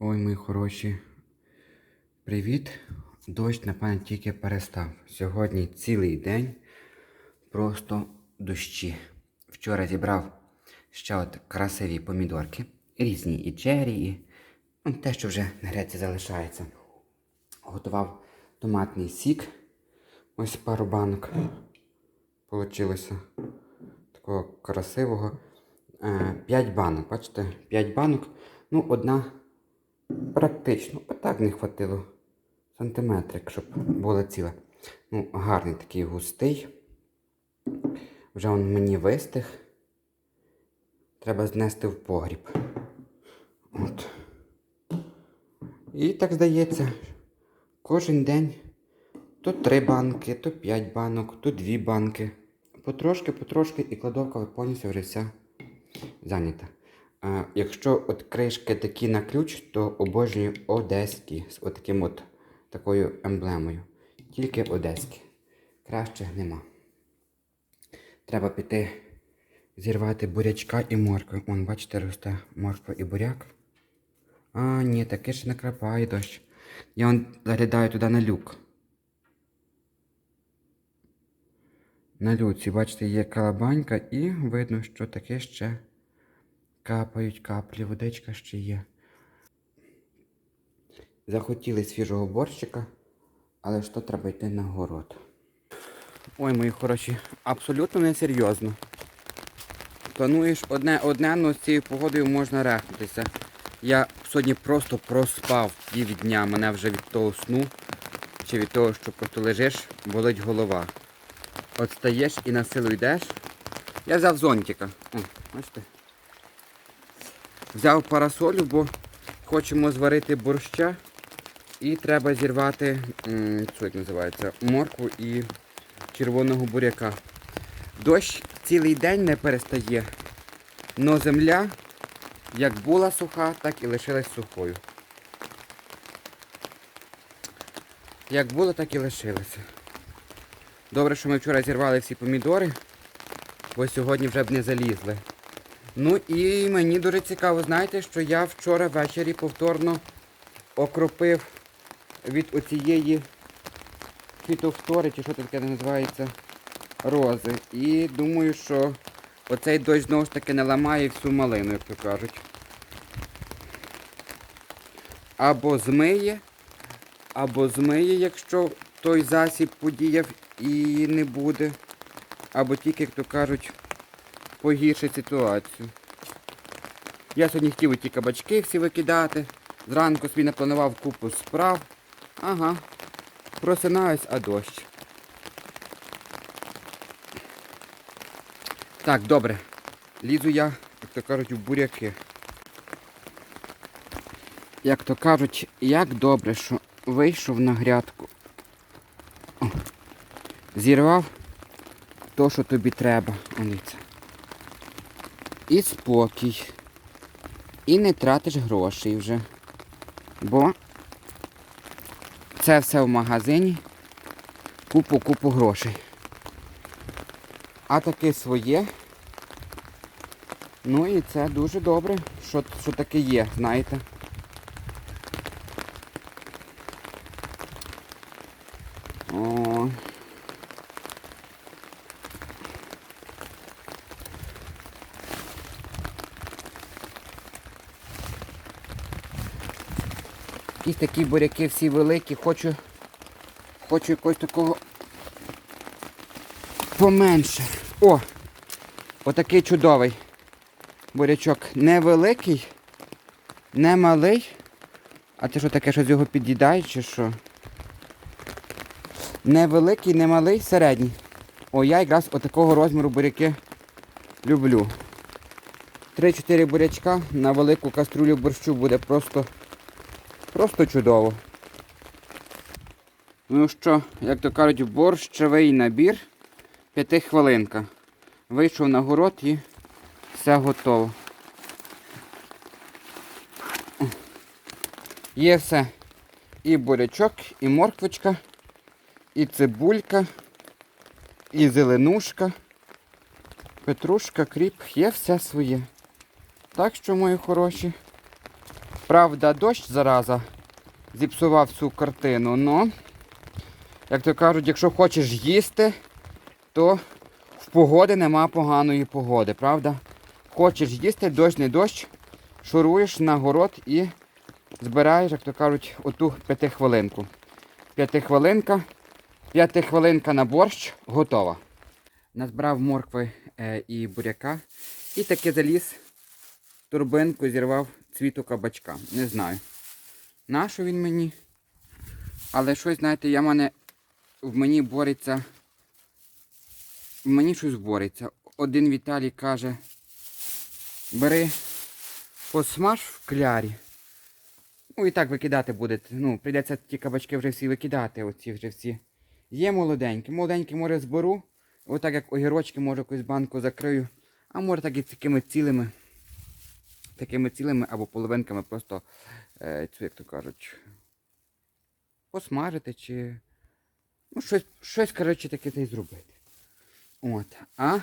Ой, мої хороші. Привіт. Дощ, напевно, тільки перестав. Сьогодні цілий день просто дощі. Вчора зібрав ще от красиві помідорки. Різні і чері, і ну, те, що вже на греці залишається. Готував томатний сік. Ось пару банок. Получилося такого красивого. Е, П'ять банок, бачите? П'ять банок. Ну, одна практично. Отак не хватило сантиметрик, щоб була ціла. Ну, гарний такий густий. Вже він мені вистиг. Треба знести в погріб. От. І так здається, кожен день то три банки, то п'ять банок, то дві банки. Потрошки, потрошки, і кладовка повністю вже вся зайнята. Якщо от кришки такі на ключ, то обожнюю одеські з отаким от такою емблемою. Тільки одеські. Краще нема. Треба піти зірвати бурячка і моркви. Вон, бачите, росте морква і буряк. А, ні, таке ще накрапає дощ. Я вон заглядаю туди на люк. На люці, бачите, є калабанька і видно, що таке ще капають каплі, водичка ще є. Захотіли свіжого борщика, але що треба йти на город. Ой, мої хороші, абсолютно не серйозно. Плануєш одне одне, але з цією погодою можна рехнутися. Я сьогодні просто проспав півдня, мене вже від того сну, чи від того, що просто лежиш, болить голова. От стаєш і на силу йдеш. Я взяв зонтика. О, бачите? Взяв парасолю, бо хочемо зварити борща і треба зірвати, що як називається, моркву і червоного буряка. Дощ цілий день не перестає, но земля як була суха, так і лишилась сухою. Як було, так і лишилося. Добре, що ми вчора зірвали всі помідори, бо сьогодні вже б не залізли. Ну і мені дуже цікаво, знаєте, що я вчора ввечері повторно окропив від оцієї фітофтори, чи що це таке називається, рози. І думаю, що оцей дощ знову ж таки не ламає всю малину, як то кажуть. Або змиє, або змиє, якщо той засіб подіяв і не буде. Або тільки, як то кажуть, погіршить ситуацію. Я сьогодні хотів ті кабачки всі викидати. Зранку собі напланував купу справ. Ага. Просинаюсь, а дощ. Так, добре. Лізу я, як то кажуть, в буряки. Як то кажуть, як добре, що вийшов на грядку. Зірвав то, що тобі треба. Оніце. І спокій. І не тратиш грошей вже. Бо це все в магазині. Купу-купу грошей. А таке своє. Ну і це дуже добре, що, що таке є, знаєте. Якісь такі буряки всі великі, хочу, хочу якогось такого поменше. О! Отакий чудовий бурячок. Невеликий, не малий. А це що таке, що з його під'їдає чи що? Невеликий, не малий, середній. О, я якраз отакого розміру буряки люблю. 3-4 бурячка на велику каструлю борщу буде просто, просто чудово. Ну що, як то кажуть, борщовий набір. П'ятихвилинка. Вийшов на город і все готово. Є все. І бурячок, і морквочка, і цибулька, і зеленушка, петрушка, кріп, є все своє. Так що, мої хороші, Правда, дощ зараза зіпсував цю картину, но, як то кажуть, якщо хочеш їсти, то в погоди нема поганої погоди, правда? Хочеш їсти, дощ не дощ, шуруєш на город і збираєш, як то кажуть, оту п'ятихвилинку. П'ятихвилинка, п'ятихвилинка на борщ готова. Назбрав моркви е, і буряка і таки заліз турбинку, зірвав цвіту кабачка. Не знаю. Нащо він мені? Але щось, знаєте, я мене в мені бореться. В мені щось бореться. Один Віталій каже, бери, посмаж в клярі. Ну і так викидати будете. Ну, прийдеться ті кабачки вже всі викидати, оці вже всі. Є молоденькі. Молоденькі, може, зберу. Отак як огірочки, може, якусь банку закрию. А може так і такими цілими. Такими цілими або половинками просто, е, цю, як то кажуть, посмажити чи. Ну, щось, щось коротше, таке та й зробити. От. А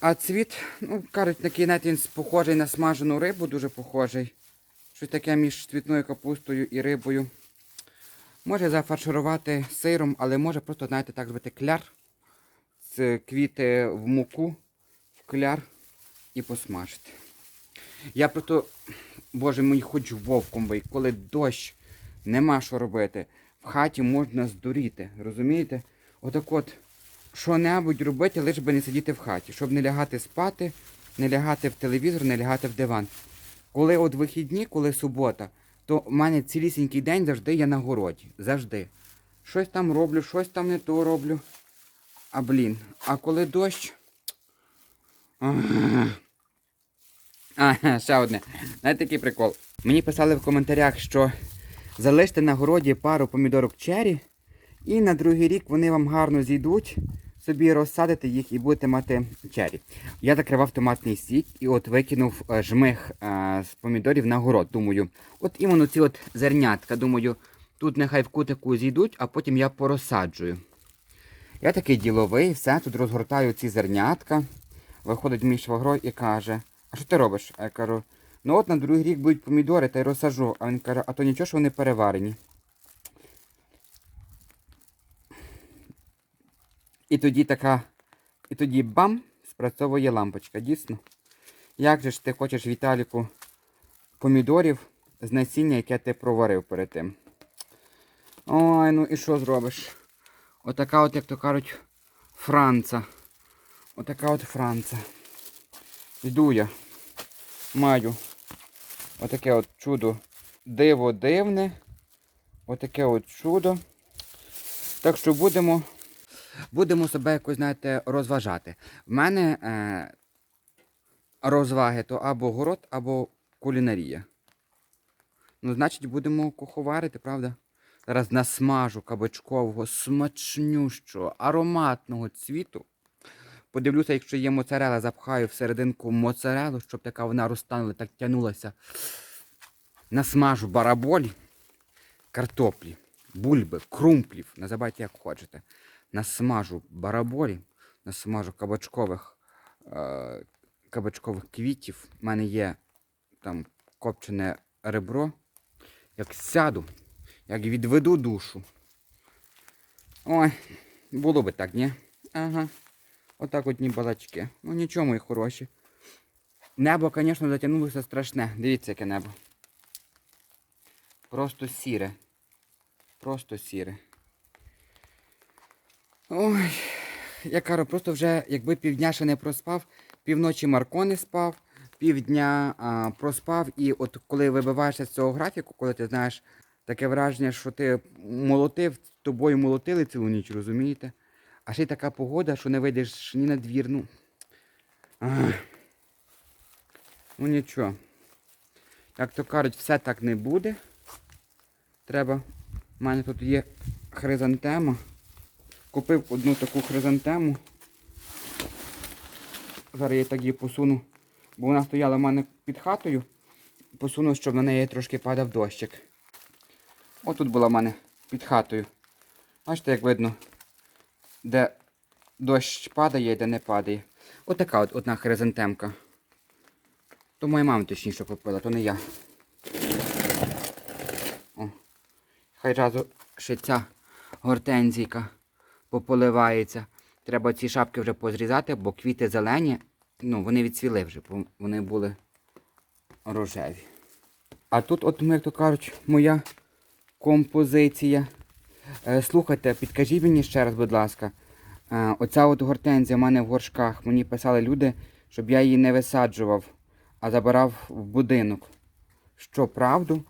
а цвіт, ну, кажуть, такий навіть він похожий на смажену рибу, дуже похожий. Щось таке між цвітною капустою і рибою. Може зафарширувати сиром, але може просто, знаєте, так зробити кляр. З квіти в муку, в кляр і посмажити. Я просто, боже мій, хоч вовком бий, коли дощ, нема що робити. В хаті можна здуріти, розумієте? Отак от, що-небудь робити, лише би не сидіти в хаті, щоб не лягати спати, не лягати в телевізор, не лягати в диван. Коли от вихідні, коли субота, то в мене цілісінький день завжди я на городі. Завжди. Щось там роблю, щось там не то роблю. А блін, а коли дощ. А, ще одне. Знаєте такий прикол. Мені писали в коментарях, що залиште на городі пару помідорок чері, і на другий рік вони вам гарно зійдуть, собі розсадите їх і будете мати чері. Я закривав томатний сік і от викинув е, жмих е, з помідорів на город. Думаю, от іменно ці от зернятка, думаю, тут нехай в кутику зійдуть, а потім я порозсаджую. Я такий діловий, все, тут розгортаю ці зернятка. Виходить мій швагро і каже, а що ти робиш? А я кажу, ну от на другий рік будуть помідори, та й розсажу. А він каже, а то нічого, що вони переварені. І тоді така, і тоді бам, спрацьовує лампочка, дійсно. Як же ж ти хочеш, Віталіку, помідорів з насіння, яке ти проварив перед тим? Ой, ну і що зробиш? Отака от, як то кажуть, франца. Отака от франца. Йду я. Маю отаке от чудо диво дивне. Отаке от чудо. Так що будемо, будемо себе якось, знаєте, розважати. В мене е, розваги то або город, або кулінарія. Ну, значить, будемо куховарити, правда? Зараз насмажу кабачкового смачнющого, ароматного цвіту. Подивлюся, якщо є моцарела, запхаю всерединку моцарелу, щоб така вона розтанула, так тянулася. Насмажу бараболі, картоплі, бульби, крумплів, називайте як хочете. Насмажу бараболі, насмажу кабачкових, е, кабачкових квітів. У мене є там копчене ребро. Як сяду, як відведу душу. Ой, було би так, ні? Ага. Отак одні балачки. Ну нічого, мої хороші. Небо, звісно, затягнулося страшне. Дивіться, яке небо. Просто сіре. Просто сіре. Ой, я кажу, просто вже якби півдня ще не проспав, півночі Марко не спав, півдня а, проспав, і от коли вибиваєшся з цього графіку, коли ти знаєш таке враження, що ти молотив, тобою молотили цілу ніч, розумієте? А ще й така погода, що не вийдеш ні на двір, ну. Ну нічого. Як то кажуть, все так не буде. Треба. У мене тут є хризантема. Купив одну таку хризантему. Зараз я так її посуну. Бо вона стояла в мене під хатою. Посуну, щоб на неї трошки падав дощик. Отут була в мене під хатою. Бачите, як видно, де дощ падає, де не падає. Отака от одна хризантемка. То моя мама точніше купила, то не я. О. Хай разу ще ця гортензійка пополивається. Треба ці шапки вже позрізати, бо квіти зелені, ну, вони відцвіли вже, бо вони були рожеві. А тут, от, ну, як то кажуть, моя композиція. Е, слухайте, підкажіть мені ще раз, будь ласка. Е, оця от гортензія в мене в горшках. Мені писали люди, щоб я її не висаджував, а забирав в будинок. Що, правду?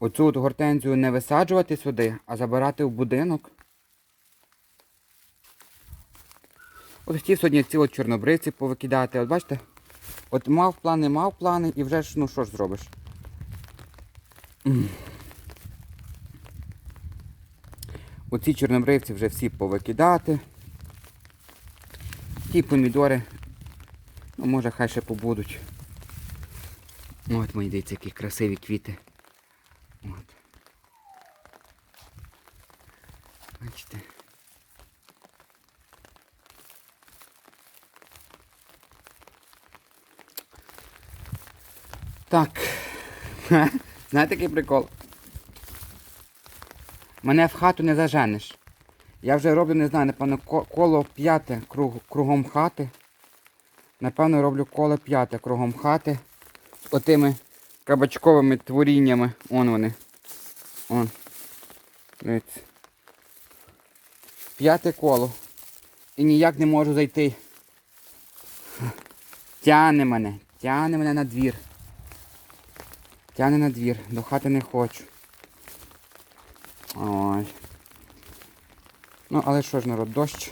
Оцю от гортензію не висаджувати сюди, а забирати в будинок? От хотів сьогодні ці от чорнобривці повикидати. От бачите? От мав плани, мав плани і вже ж, ну що ж зробиш? Оці чорнобривці вже всі повикидати. Ті помідори, ну може хай ще побудуть. От мої дивіться, які красиві квіти. От. Бачите. Так. Знаєте який прикол? Мене в хату не заженеш. Я вже роблю, не знаю, напевно, коло п'яте круг, кругом хати. Напевно, роблю коло п'яте кругом хати. З отими кабачковими творіннями. Он вони. Он. Дивіться. П'яте коло. І ніяк не можу зайти. Тяне мене. Тяне мене на двір. Тяне на двір. До хати не хочу. Ой. Ну, але що ж, народ, дощ.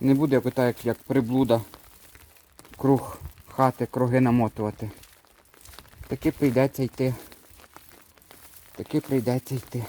Не буде як так, як приблуда. Круг хати, круги намотувати. Таки прийдеться йти. Таки прийдеться йти.